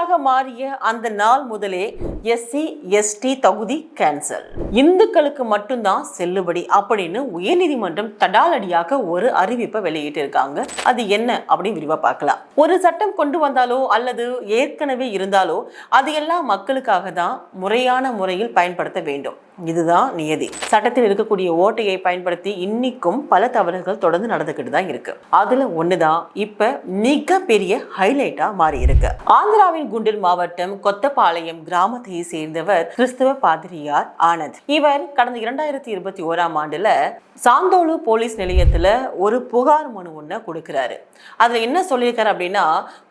நாளாக மாறிய அந்த நாள் முதலே எஸ்சி எஸ்டி தகுதி கேன்சல் இந்துக்களுக்கு மட்டும்தான் செல்லுபடி அப்படின்னு உயர்நீதிமன்றம் தடாலடியாக ஒரு அறிவிப்பை வெளியிட்டு இருக்காங்க அது என்ன அப்படின்னு விரிவா பார்க்கலாம். ஒரு சட்டம் கொண்டு வந்தாலோ அல்லது ஏற்கனவே இருந்தாலோ அது எல்லாம் மக்களுக்காக தான் முறையான முறையில் பயன்படுத்த வேண்டும். இதுதான் நியதி. சட்டத்தில் இருக்கக்கூடிய ஓட்டையை பயன்படுத்தி இன்னைக்கும் பல தவறுகள் தொடர்ந்து நடந்துக்கிட்டு தான் இருக்கு. அதுல ஒண்ணுதான் இப்ப மிகப்பெரிய ஹைலைட்டா மாறி இருக்கு ஆந்திராவின் குண்டில் மாவட்டம் கொத்தப்பாளையம் கிராமத்தை சேர்ந்தவர் கிறிஸ்தவ பாதிரியார் ஆனந்த். இவர் கடந்த இரண்டாயிரத்தி இருபத்தி ஓராம் ஆண்டுல சாந்தோலு போலீஸ் நிலையத்துல ஒரு புகார் மனு ஒன்று கொடுக்கிறாரு. அதுல என்ன சொல்லியிருக்காரு அப்படின்னா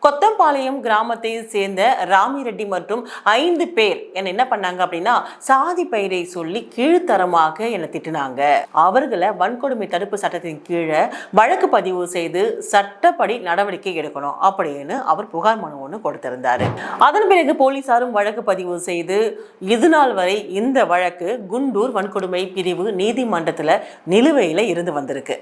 கொத்தம்பாளையம் கிராமத்தை சேர்ந்த ராமி ரெட்டி மற்றும் ஐந்து பேர் என்ன என்ன பண்ணாங்க அப்படின்னா சாதி பெயரை சொல்லி கீழ்த்தரமாக என்னை திட்டினாங்க. அவர்களை வன்கொடுமை தடுப்பு சட்டத்தின் கீழே வழக்கு பதிவு செய்து சட்டப்படி நடவடிக்கை எடுக்கணும் அப்படின்னு அவர் புகார் மனு ஒன்று கொடுத்திருந்தாரு. அதன் பிறகு போலீசாரும் வழக்கு பதிவு செய்து இதுநாள் வரை இந்த வழக்கு குண்டூர் வன்கொடுமை பிரிவு நீதிமன்றத்தில் நிலுவையில் இருந்து வந்திருக்கு.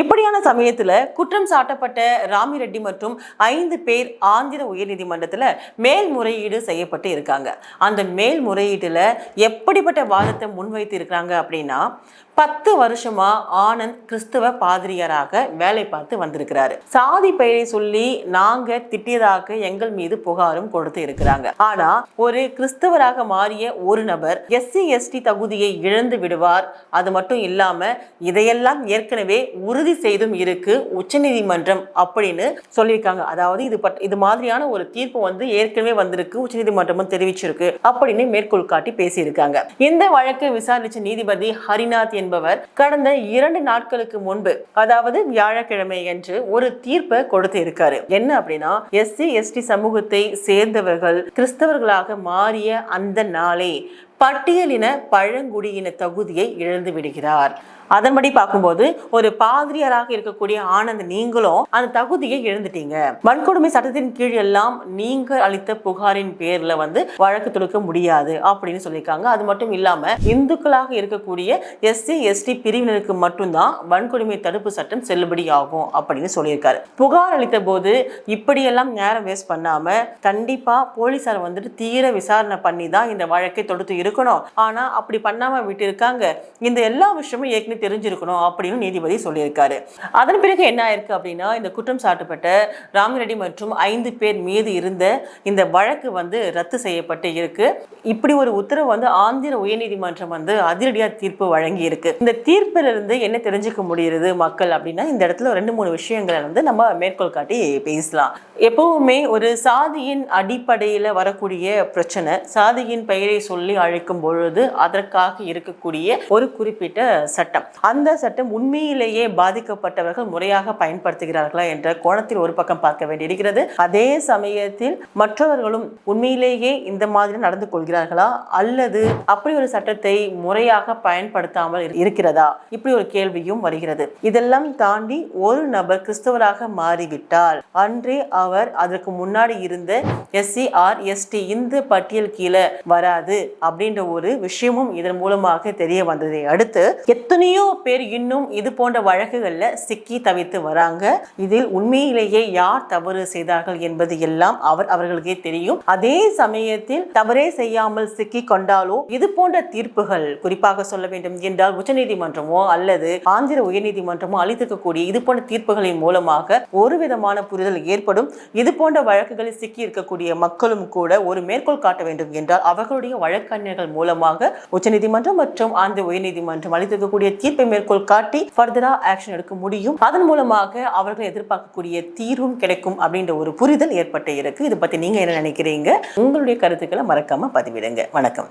இப்படியான சமயத்தில் குற்றம் சாட்டப்பட்ட ராமி ரெட்டி மற்றும் ஐந்து பேர் ஆந்திர உயர்நீதிமன்றத்தில் மேல்முறையீடு செய்யப்பட்டு இருக்காங்க. அந்த மேல்முறையீட்டுல எப்படிப்பட்ட வாதத்தை முன்வைத்து இருக்கிறாங்க அப்படின்னா பத்து வருஷமா ஆனந்த் கிறிஸ்தவ பாதிரியாராக வேலை பார்த்து வந்திருக்கிறாரு. சாதி பெயரை சொல்லி நாங்க திட்டியதாக எங்கள் மீது புகாரும் கொடுத்து இருக்கிறாங்க. ஆனா ஒரு கிறிஸ்தவராக மாறிய ஒரு நபர் எஸ்சி எஸ்டி தகுதியை இழந்து விடுவார். அது மட்டும் இல்லாம இதையெல்லாம் ஏற்கனவே உறுதி செய்தும் இருக்கு உச்சநீதிமன்றம் அப்படின்னு சொல்லியிருக்காங்க. அதாவது இது பட் இது மாதிரியான ஒரு தீர்ப்பு வந்து ஏற்கனவே வந்திருக்கு உச்சநீதிமன்றமும் தெரிவிச்சிருக்கு அப்படின்னு மேற்கோள் காட்டி பேசியிருக்காங்க. இந்த வழக்கை விசாரிச்ச நீதிபதி ஹரிநாத் என்பவர் கடந்த இரண்டு நாட்களுக்கு முன்பு அதாவது வியாழக்கிழமை என்று ஒரு தீர்ப்பை கொடுத்து இருக்காரு என்ன அப்படின்னா எஸ்சி எஸ்டி சமூகத்தை சேர்ந்தவர்கள் கிறிஸ்தவர்களாக மாறிய அந்த நாளே பட்டியலின பழங்குடியின தகுதியை இழந்து விடுகிறார். அதன்படி பார்க்கும்போது ஒரு பாதிரியாராக இருக்கக்கூடிய ஆனந்த் நீங்களும் அந்த தகுதியை இழந்துட்டீங்க. வன்கொடுமை சட்டத்தின் கீழ் எல்லாம் நீங்க அளித்த புகாரின் பேர்ல வந்து வழக்கு தொடுக்க முடியாது அப்படின்னு சொல்லியிருக்காங்க. அது மட்டும் இல்லாம இந்துக்களாக இருக்கக்கூடிய எஸ்சி எஸ்டி பிரிவினருக்கு மட்டும்தான் வன்கொடுமை தடுப்பு சட்டம் செல்லுபடி ஆகும் அப்படின்னு சொல்லியிருக்காரு. புகார் அளித்த போது இப்படியெல்லாம் நேரம் வேஸ்ட் பண்ணாம கண்டிப்பா போலீசார் வந்துட்டு தீர விசாரணை பண்ணி தான் இந்த வழக்கை தொடுத்து இருக்கணும். ஆனா அப்படி பண்ணாம விட்டு இருக்காங்க இந்த எல்லா விஷயமும் ஏற்கனவே தெரிஞ்சிருக்கணும் அப்படின்னு நீதிபதி சொல்லியிருக்காரு. அதன் பிறகு என்ன ஆயிருக்கு அப்படின்னா இந்த குற்றம் சாட்டப்பட்ட ராமரெட்டி மற்றும் ஐந்து பேர் மீது இருந்த இந்த வழக்கு வந்து ரத்து செய்யப்பட்டு இருக்கு. இப்படி ஒரு உத்தரவு வந்து ஆந்திர உயர்நீதிமன்றம் வந்து அதிரடியா தீர்ப்பு வழங்கி இருக்கு இந்த தீர்ப்பிலிருந்து இருந்து என்ன தெரிஞ்சுக்க முடியுது மக்கள் அப்படின்னா இந்த இடத்துல ரெண்டு மூணு விஷயங்களை வந்து நம்ம மேற்கோள் காட்டி பேசலாம். எப்பவுமே ஒரு சாதியின் அடிப்படையில் வரக்கூடிய பிரச்சனை சாதியின் பெயரை சொல்லி அழைக்கும் பொழுது அதற்காக இருக்கக்கூடிய ஒரு குறிப்பிட்ட சட்டம். அந்த சட்டம் உண்மையிலேயே பாதிக்கப்பட்டவர்கள் முறையாக பயன்படுத்துகிறார்களா என்ற கோணத்தில் ஒரு பக்கம் பார்க்க வேண்டியிருக்கிறது. அதே சமயத்தில் மற்றவர்களும் உண்மையிலேயே இந்த மாதிரி நடந்து கொள்கிறார்களா? அல்லது அப்படி ஒரு சட்டத்தை முறையாக பயன்படுத்தாமல் இருக்கிறதா? இப்படி ஒரு கேள்வியும் வருகிறது. இதெல்லாம் தாண்டி ஒரு நபர் கிறிஸ்தவராக மாறிவிட்டால் அன்றே அவர் அதற்கு முன்னாடி இருந்த எஸ்சி ஆர் எஸ்டி இந்த பட்டியல் கீழே வராது அப்படின்ற ஒரு விஷயமும் இதன் மூலமாக தெரிய வந்ததை அடுத்து எத்தனையோ பேர் இன்னும் இது போன்ற வழக்குகள்ல சிக்கி தவித்து வராங்க. இதில் உண்மையிலேயே யார் தவறு செய்தார்கள் என்பது எல்லாம் அவர் அவர்களுக்கே தெரியும். அதே சமயத்தில் தவறே செய்யாமல் சிக்கி கொண்டாலோ இது போன்ற தீர்ப்புகள் குறிப்பாக சொல்ல வேண்டும் என்றால் உச்சநீதிமன்றமோ அல்லது ஆந்திர உயர்நீதிமன்றமோ அளித்திருக்கக்கூடிய இது போன்ற தீர்ப்புகளின் மூலமாக ஒரு விதமான புரிதல் ஏற்படும். இது போன்ற வழக்குகளில் சிக்கி இருக்கக்கூடிய மக்களும் கூட ஒரு மேற்கோள் காட்ட வேண்டும் என்றால் அவர்களுடைய வழக்கறிஞர்கள் மூலமாக உச்சநீதிமன்றம் மற்றும் ஆந்திர உயர்நீதிமன்றம் அளித்திருக்கக்கூடிய தீர்ப்பை மேற்கோள் காட்டி ஃபர்தரா ஆக்ஷன் எடுக்க முடியும். அதன் மூலமாக அவர்கள் எதிர்பார்க்கக்கூடிய தீர்வும் கிடைக்கும் அப்படின்ற ஒரு புரிதல் ஏற்பட்டு இருக்கு. இதை பத்தி நீங்க என்ன நினைக்கிறீங்க? உங்களுடைய கருத்துக்களை மறக்காம பதிவிடுங்க. வணக்கம்.